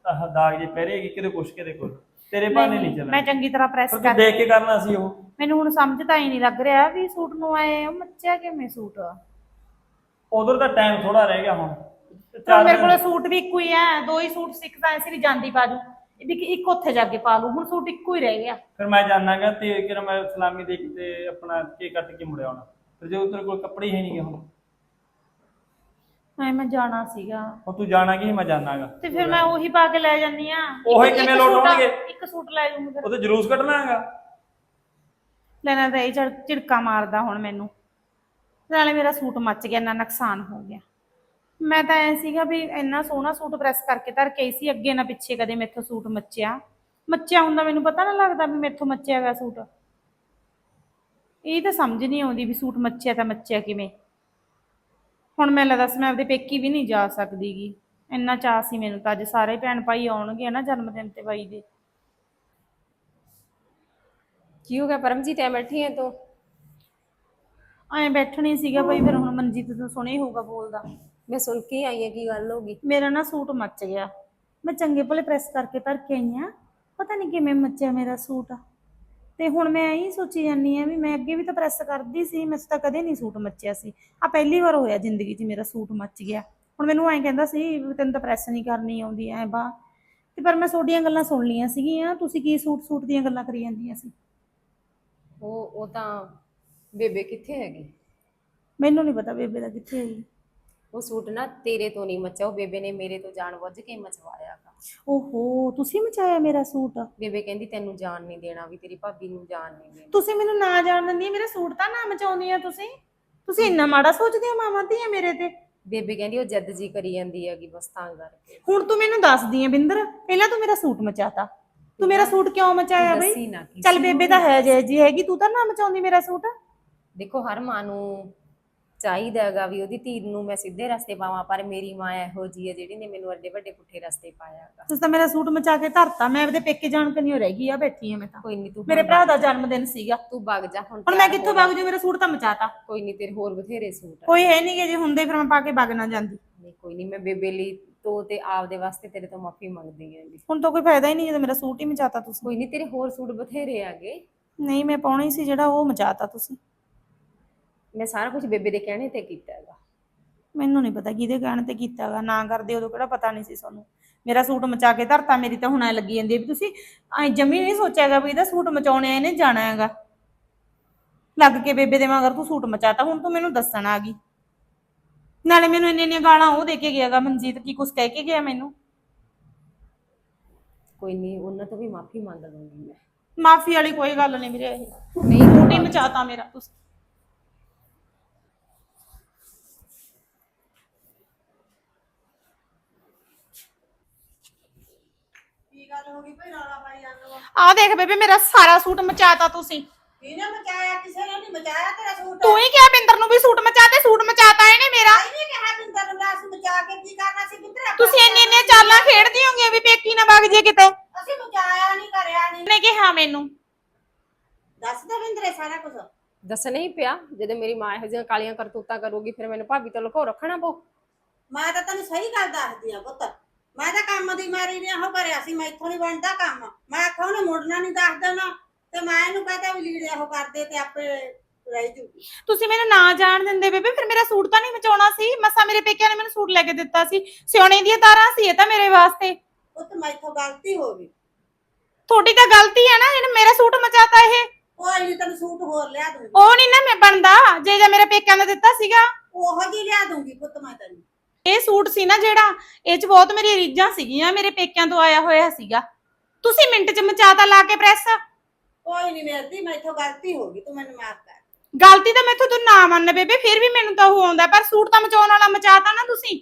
D: ਆਹ ਦਾਗ ਜੇ ਪਹਿਰੇਗੀ ਕਿਤੇ ਕੁਛ ਕਿਤੇ ਕੁਛ ਤੇਰੇ ਬਹਾਨੇ ਨਹੀਂ ਚੱਲਣਾ।
A: ਮੈਂ ਚੰਗੀ ਤਰ੍ਹਾਂ ਪ੍ਰੈਸ ਕਰ
D: ਦੇਖ ਕੇ ਕਰਨਾ ਸੀ ਉਹ।
A: ਮੈਨੂੰ ਹੁਣ ਸਮਝ ਤਾਂ ਹੀ ਨਹੀਂ ਲੱਗ ਰਿਹਾ ਵੀ ਸੂਟ ਨੂੰ ਆਏ ਮੱਚਿਆ ਕਿਵੇਂ ਸੂਟ
D: ਉਧਰ ਦਾ ਟਾਈਮ ਥੋੜਾ ਰਹਿ ਗਿਆ ਹੁਣ।
A: ਚਲ
D: ਚਾਰ
A: ਮੇਰੇ ਕੋਲ ਸੂਟ ਵੀ ਇੱਕੋ ਹੀ ਹੈ ਦੋ ਹੀ ਸੂਟ ਸਿੱਖ ਤਾਂ ਐਸੀ ਜਾਂਦੀ ਬਾਜੂ। ਵੀ ਇੱਕ ਉੱਥੇ ਜਾ ਕੇ ਪਾ ਲੂ ਹੁਣ ਸੂਟ ਇੱਕੋ ਹੀ ਰਹਿ ਗਿਆ।
D: ਫਿਰ ਮੈਂ ਜਾਣਾਗਾ ਤੇ ਕਿਰ ਮੈਂ ਸਲਾਮੀ ਦੇ ਕੇ ਤੇ ਆਪਣਾ ਕੇ ਕੱਟ ਕੇ ਮੁੜਿਆ ਆਉਣਾ। ਫਿਰ ਜੇ ਤੇਰੇ ਕੋਲ ਕੱਪੜੇ ਹੀ ਨਹੀਂ ਹੁਣ।
A: ਐ ਮੈਂ ਜਾਣਾ ਸੀਗਾ।
D: ਹੁਣ ਤੂੰ ਜਾਣਾ ਕਿ ਮੈਂ ਜਾਣਾਗਾ।
A: ਤੇ ਫਿਰ ਮੈਂ ਉਹੀ ਪਾ ਕੇ ਲੈ ਜਾਂਦੀ ਆ।
D: ਉਹੀ ਕਿਵੇਂ ਲੋਟ ਹੋਣਗੇ?
A: ਇੱਕ ਸੂਟ ਲੈ ਫਿਰ।
D: ਉਹ ਤੇ ਜਲੂਸ ਕੱਢਣਾ ਹੈਗਾ।
A: ਲੈਣਾ ਤਾਂ ਇਹ ਝੜ- ਝਿੜਕਾ ਮਾਰਦਾ ਹੁਣ ਮੈਨੂੰ। ਨਾਲੇ ਮੇਰਾ ਸੂਟ ਮੱਚ ਗਿਆ, ਇੰਨਾ ਨੁਕਸਾਨ ਹੋ ਗਿਆ। ਮੈਂ ਤਾਂ ਐ ਸੀਗਾ ਵੀ ਇੰਨਾ ਸੋਹਣਾ ਸੂਟ ਪ੍ਰੈਸ ਕਰਕੇ ਧਰ ਕੇ ਆਈ ਸੀ, ਅੱਗੇ ਨਾ ਪਿੱਛੇ ਕਦੇ ਮੇਥੋਂ ਸੂਟ ਮੱਚਿਆ। ਮੱਚਿਆ ਹੁੰਦਾ ਮੈਨੂੰ ਪਤਾ ਨਾ ਲੱਗਦਾ ਵੀ ਮੇਥੋਂ ਮੱਚਿਆ ਗਿਆ ਸੂਟ। ਇਹ ਤਾਂ ਸਮਝ ਨਹੀਂ ਆਉਂਦੀ ਵੀ ਸੂਟ ਮੱਚਿਆ ਤਾਂ ਮੱਚਿਆ ਕਿਵੇਂ। ਹੁਣ ਮੈਂ ਲੱਗਦਾ ਸੀ ਮੈਂ ਆਪਦੇ ਪੇਕੀ ਵੀ ਨਹੀਂ ਜਾ ਸਕਦੀਗੀ। ਇੰਨਾ ਚਾਅ ਸੀ ਮੈਨੂੰ ਤਾਂ ਅੱਜ ਸਾਰੇ ਭੈਣ ਭਾਈ ਆਉਣਗੇ ਨਾ ਜਨਮ ਦਿਨ ਤੇ ਬਾਈ ਦੇ।
C: ਕੀ ਹੋ ਗਿਆ, ਪਰਮਜੀਤ ਐ ਬੈਠੀ ਐ ਤੂੰ?
A: ਐਂ ਬੈਠਣੀ ਸੀਗਾ ਬਈ ਫਿਰ ਹੁਣ ਮਨਜੀਤ ਤੋਂ ਸੁਣੇ ਹੀ ਹੋਊਗਾ ਬੋਲਦਾ।
C: ਮੈਂ ਸੁਣ ਕੇ ਆਈ ਆ ਕੀ ਗੱਲ ਹੋ ਗਈ।
A: ਮੇਰਾ ਨਾ ਸੂਟ ਮੱਚ ਗਿਆ। ਮੈਂ ਚੰਗੇ ਭਲੇ ਪ੍ਰੈਸ ਕਰਕੇ ਧਰ ਕੇ ਆਈ ਆ ਪਤਾ ਨਹੀਂ ਕਿਵੇਂ ਮੱਚਿਆ ਮੇਰਾ ਸੂਟ। ਤੇ ਹੁਣ ਮੈਂ ਇਹੀ ਸੋਚੀ ਜਾਂਦੀ ਆ ਵੀ ਮੈਂ ਅੱਗੇ ਵੀ ਤਾਂ ਪ੍ਰੈਸ ਕਰਦੀ ਸੀ ਮੇਰੇ ਤੋਂ ਤਾਂ ਕਦੇ ਨਹੀਂ ਸੂਟ ਮੱਚਿਆ ਸੀ। ਆ ਪਹਿਲੀ ਵਾਰ ਹੋਇਆ ਜ਼ਿੰਦਗੀ 'ਚ ਮੇਰਾ ਸੂਟ ਮੱਚ ਗਿਆ। ਹੁਣ ਮੈਨੂੰ ਐਂ ਕਹਿੰਦਾ ਸੀ ਵੀ ਤੈਨੂੰ ਤਾਂ ਪ੍ਰੈਸ ਨਹੀਂ ਕਰਨੀ ਆਉਂਦੀ ਐ ਬਾ। ਤੇ ਪਰ ਮੈਂ ਤੁਹਾਡੀਆਂ ਗੱਲਾਂ ਸੁਣ ਲਈਆਂ ਸੀਗੀਆਂ। ਤੁਸੀਂ ਕੀ ਸੂਟ ਸੂਟ ਦੀਆਂ ਗੱਲਾਂ ਕਰੀ ਜਾਂਦੀਆਂ ਸੀ?
C: ਉਹ ਉਹ ਤਾਂ ਬੇਬੇ ਕਿੱਥੇ ਹੈਗੀ?
A: ਮੈਨੂੰ ਨਹੀਂ ਪਤਾ ਬੇਬੇ ਦਾ ਕਿੱਥੇ ਹੈ ਜੀ
C: ਉਹ ਸੂਟ ਨਾ ਤੇਰੇ ਤੋਂ ਨਹੀਂ ਮੱਚਾ ਉਹ ਬੇਬੇ ਨੇ ਮੇਰੇ ਤੋਂ ਜਾਣ ਬੁੱਝ ਕੇ ਮਚਵਾਇਆਗਾ
A: ਓਹੋ ਤੁਸੀਂ ਮਚਾਇਆ ਮੇਰਾ ਸੂਟ?
C: ਬੇਬੇ ਕਹਿੰਦੀ ਤੈਨੂੰ ਜਾਣ ਨਹੀਂ ਦੇਣਾ ਵੀ ਤੇਰੀ ਭਾਬੀ ਨੂੰ ਜਾਣ ਨਹੀਂ ਦੇਣਾ।
A: ਤੁਸੀਂ ਮੈਨੂੰ ਨਾ ਜਾਣ ਦਿੰਦੀ ਮੇਰਾ ਸੂਟ ਤਾਂ ਨਾ ਮਚਾਉਂਦੀਆਂ ਤੁਸੀਂ। ਤੁਸੀਂ ਇੰਨਾ ਮਾੜਾ ਸੋਚਦੇ ਹੋ ਮਾਵਾਂ ਧੀਆਂ ਮੇਰੇ ਤੇ?
C: ਬੇਬੇ ਕਹਿੰਦੀ ਉਹ ਜੱਦ ਜੀ ਕਰੀ ਜਾਂਦੀ ਹੈਗੀ ਬਸ ਤਾਂ ਕਰਕੇ।
A: ਹੁਣ ਤੂੰ ਮੈਨੂੰ ਦੱਸਦੀ ਆਂ ਬਿੰਦਰ ਪਹਿਲਾਂ ਤੂੰ ਮੇਰਾ ਸੂਟ ਮਚਾਤਾ। ਤੂੰ ਮੇਰਾ ਸੂਟ ਕਿਉਂ ਮਚਾਇਆ ਬਈ?
C: ਦੱਸੀ ਨਾ ਕੀ
A: ਚੱਲ ਬੇਬੇ ਤਾਂ ਹੈ ਜੇ ਜੀ ਹੈਗੀ ਤੂੰ ਤਾਂ ਨਾ ਮਚਾਉਂਦੀ ਮੇਰਾ ਸੂਟ।
C: ਦੇਖੋ ਹਰ ਮਾਂ ਨੂੰ ਚਾਹੀਦਾ ਹੈਗਾ ਵੀ ਉਹਦੀ ਧੀ ਨੂੰ ਮੈਂ ਸਿੱਧੇ ਰਸਤੇ ਪਾਵਾਂ ਪਰ ਮੇਰੀ ਮਾਂ ਇਹੋ ਜੀ ਹੈ ਜਿਹੜੀ ਨੇ ਮੈਨੂੰ ਅੱਡੇ ਵੱਡੇ ਪੁੱਠੇ ਰਸਤੇ ਪਾਇਆ ਹੈਗਾ।
A: ਤੁਸੀਂ ਤਾਂ ਮੇਰਾ ਸੂਟ ਮਚਾ ਕੇ ਧਰਤਾ ਮੈਂ ਆਪਦੇ ਪੇਕੇ ਜਾਣ ਤੇ ਨਹੀਂ ਰਹਿ ਗਈ ਆ ਬੈਠੀ ਆ ਮੈਂ ਤਾਂ।
C: ਕੋਈ ਨਹੀਂ ਤੂੰ
A: ਮੇਰੇ ਭਰਾ ਦਾ। ਜਨਮ ਦਿਨ ਸੀਗਾ।
C: ਤੂੰ ਵਗ ਜਾ ਹੁਣ
A: ਹੁਣ ਮੈਂ
C: ਤਿਆਰ
A: ਕਿੱਥੋਂ
C: ਹੋ
A: ਵਗ ਜੂ ਮੇਰਾ ਸੂਟ ਤਾਂ ਮਚਾਤਾ।
C: ਕੋਈ ਨਹੀਂ ਤੇਰੇ ਹੋਰ ਬਥੇਰੇ ਸੂਟ ਆ।
A: ਕੋਈ ਹੈ ਨਹੀਂ ਕਿ ਜੇ ਹੁੰਦੇ ਫਿਰ ਮੈਂ ਪਾ ਕੇ ਵਗ ਨਾ ਜਾਂਦੀ।
C: ਨਹੀਂ ਕੋਈ ਨਹੀਂ ਮੈਂ ਬੇਬੇ ਲਈ ਤੋਂ ਤੇ ਆਪਦੇ ਵਾਸਤੇ ਤੇਰੇ ਤੋਂ ਮਾਫੀ ਮੰਗਦੀ ਹਾਂ ਜੀ।
A: ਹੁਣ ਤਾਂ ਕੋਈ ਫਾਇਦਾ ਹੀ ਨਹੀਂ ਜਦੋਂ ਮੇਰਾ ਸੂਟ ਹੀ ਮਚਾਤਾ ਤੁਸੀਂ।
C: ਕੋਈ ਨਹੀਂ ਤੇਰੇ ਹੋਰ ਸੂਟ ਬਥੇਰੇ ਆਗੇ
A: ਨਹੀਂ ਮੈਂ ਪਾਉਣਾ ਹੀ ਸੀ ਜਿਹੜਾ ਉਹ ਮਚਾਤਾ ਤੁਸੀਂ।
C: ਮੈਂ ਸਾਰਾ ਕੁਝ ਬੇਬੇ ਦੇ ਕਹਿਣੇ ਤੇ ਕੀਤਾ ਹੈਗਾ।
A: ਮੈਨੂੰ ਨਹੀਂ ਪਤਾ ਕਿਹਦੇ ਕਹਿਣ ਤੇ ਕੀਤਾਗਾ ਨਾ ਕਰਦੇ ਉਦੋਂ ਕਿਹੜਾ ਪਤਾ ਨਹੀਂ ਸੀ ਤੁਹਾਨੂੰ ਮੇਰਾ ਸੂਟ ਮਚਾ ਕੇ ਧਰਤਾ ਮੇਰੀ ਤਾਂ ਹੁਣ ਐ ਲੱਗੀ ਜਾਂਦੀ ਹੈ ਵੀ ਤੁਸੀਂ ਐ ਜਮੀ ਨਹੀਂ ਸੋਚਿਆਗਾ ਵੀ ਇਹਦਾ ਸੂਟ ਮਚਾਉਣੇ ਇਹਨੇ ਜਾਣਾ ਹੈਗਾ। ਲੱਗ ਕੇ ਬੇਬੇ ਦੇ ਮਗਰ ਤੂੰ ਸੂਟ ਮਚਾਤਾ ਹੁਣ ਤੂੰ ਮੈਨੂੰ ਦੱਸਣ ਆ ਗਈ। ਨਾਲੇ ਮੈਨੂੰ ਇੰਨੀਆਂ ਇੰਨੀਆਂ ਗਾਲਾਂ ਉਹ ਦੇ ਕੇ ਗਿਆਗਾ ਮਨਜੀਤ ਕੀ ਕੁਛ ਕਹਿ ਕੇ ਗਿਆ ਮੈਨੂੰ?
C: ਕੋਈ ਨਹੀਂ ਉਹਨਾਂ ਤੋਂ ਵੀ ਮਾਫੀ ਮੰਗ ਮੈਂ।
A: ਮਾਫੀ ਵਾਲੀ ਕੋਈ ਗੱਲ ਨਹੀਂ ਵੀਰੇ। ਇਹ
C: ਨਹੀਂ
A: ਸੂਟ ਹੀ ਮਚਾਤਾ ਮੇਰਾ ਤੁਸੀਂ।
B: ਗੱਲ ਹੋ ਗਈ ਭਈ ਰੌਲਾ ਪਾਈ ਜਾਂਦੇ ਹੋ।
A: ਆਹ ਦੇਖ ਬੇਬੇ ਮੇਰਾ ਸਾਰਾ ਸੂਟ ਮਚਾਤਾ ਤੁਸੀਂ।
B: ਕਿਹਨੇ ਮਚਾਇਆ ਕਿਸੇ ਨੇ ਨਹੀਂ ਮਚਾਇਆ ਤੇਰਾ ਸੂਟ।
A: ਤੂੰ ਹੀ ਕਿਹਾ ਬਿੰਦਰ ਨੂੰ ਵੀ ਸੂਟ ਮਚਾਤੇ ਸੂਟ ਮਚਾਤਾ ਇਹਨੇ ਮੇਰਾ।
B: ਆਈ ਨਹੀਂ ਕਿਹਾ ਬਿੰਦਰ ਨੂੰ ਲਾਸ ਮਚਾ ਕੇ ਕੀ ਕਰਨਾ ਸੀ ਬਿੰਦਰ ਆਪਾਂ
A: ਤੁਸੀਂ ਇੰਨੀਆਂ ਇੰਨੀਆਂ ਚਾਲਾਂ ਖੇਡਦੀ ਹੋਗੇ ਵੀ ਪੇਕੀ ਨਾ ਵਗ ਜੇ ਕਿਤੇ।
B: ਅਸੀਂ ਮਚਾਇਆ ਨਹੀਂ ਕਰਿਆ ਨਹੀਂ
A: ਨੇ ਕਿਹਾ ਮੈਨੂੰ।
B: ਦੱਸ ਦੇ ਬਿੰਦਰੇ ਸਾਰਾ ਕੁਝ
C: ਦੱਸਣਾ ਹੀ ਪਿਆ ਜਦੋਂ ਮੇਰੀ ਮਾਂ ਇਹੋ ਜਿਹੀਆਂ ਕਾਲੀਆਂ ਕਰਤੂਤਾਂ ਕਰੂਗੀ ਫਿਰ ਮੈਨੂੰ ਭਾਬੀ ਤੋਂ ਲੁਕੋ ਰੱਖਣਾ ਪਊ।
B: ਮੈਂ ਤਾਂ ਤੈਨੂੰ ਸਹੀ ਗੱਲ ਦੱਸਦੀ ਆ ਪੁੱਤ। ਮੈਂ ਤਾਂ ਕੰਮ ਦੀ ਮਾਰੀ ਨੇ ਉਹ ਕਰਿਆ ਸੀ ਮੈਂ ਇੱਥੋਂ ਨਹੀਂ ਬਣਦਾ ਕੰਮ। ਮੈਂ ਆਖਾਂ ਉਹਨੇ ਮੁੜਨਾ ਨਹੀਂ ਦੱਸ ਦੇਣਾ। ਤੇ ਮੈਂ ਇਹਨੂੰ ਕਹਤਾ ਵੀ ਲੀੜੇ ਉਹ ਕਰਦੇ ਤੇ ਆਪੇ ਰਹਿ ਜੂਗੀ।
A: ਤੁਸੀਂ ਮੈਨੂੰ ਨਾ ਜਾਣ ਦਿੰਦੇ ਬੇਬੇ ਫਿਰ ਮੇਰਾ ਸੂਟ ਤਾਂ ਨਹੀਂ ਮਚਾਉਣਾ ਸੀ। ਮਸਾ ਮੇਰੇ ਪੇਕਿਆਂ ਨੇ ਮੈਨੂੰ ਸੂਟ ਲੈ ਕੇ ਦਿੱਤਾ ਸੀ। ਸਿਉਣੇ ਦੀਆਂ ਤਾਰਾਂ ਸੀ ਇਹ ਤਾਂ ਮੇਰੇ ਵਾਸਤੇ।
B: ਪੁੱਤ ਮੈਥੋਂ ਗਲਤੀ ਹੋ ਗਈ।
A: ਤੁਹਾਡੀ ਤਾਂ ਗਲਤੀ ਹੈ ਨਾ ਇਹਨੇ ਮੇਰਾ ਸੂਟ ਮਚਾਤਾ ਇਹ।
B: ਕੋਈ ਨਹੀਂ ਤੈਨੂੰ ਸੂਟ ਹੋਰ ਲਿਆ ਦੂੰਗੀ
A: ਉਹ ਨਹੀਂ ਨਾ ਮੈਂ ਬਣਦਾ ਜੇ ਜੇ ਮੇਰੇ ਪੇਕਿਆਂ ਨੇ ਦਿੱਤਾ ਸੀਗਾ।
B: ਉਹੋ ਜੀ ਲਿਆ ਦੂੰਗੀ ਪੁੱਤ ਮੈਂ ਤੈਨੂੰ।
A: ਇਹ ਸੂਟ ਸੀ ਨਾ ਜਿਹੜਾ ਇਹ ਚ ਬਹੁਤ ਮੇਰੀ ਰੀਝਾਂ ਸੀਗੀਆਂ ਮੇਰੇ ਪੇਕਿਆਂ ਤੋਂ ਆਇਆ ਹੋਇਆ ਸੀਗਾ। ਤੁਸੀਂ ਮਿੰਟ ਚ ਮਚਾਤਾ ਲਾ ਕੇ ਪ੍ਰੈਸ?
B: ਕੋਈ ਨਹੀਂ ਮਿਲਦੀ ਮੈਥੋਂ ਗਲਤੀ ਹੋ ਗਈ ਤੂੰ ਮੈਨੂੰ ਮਾਫ ਕਰ।
A: ਗਲਤੀ ਤਾਂ ਮੈਥੋਂ ਤੂੰ ਨਾ ਮੰਨ ਬੇਬੇ ਫਿਰ ਵੀ ਮੈਨੂੰ ਤਾਂ ਉਹ ਆਉਂਦਾ ਪਰ ਸੂਟ ਤਾਂ ਮਚਾਉਣ ਵਾਲਾ ਮਚਾਤਾ ਨਾ ਤੁਸੀਂ।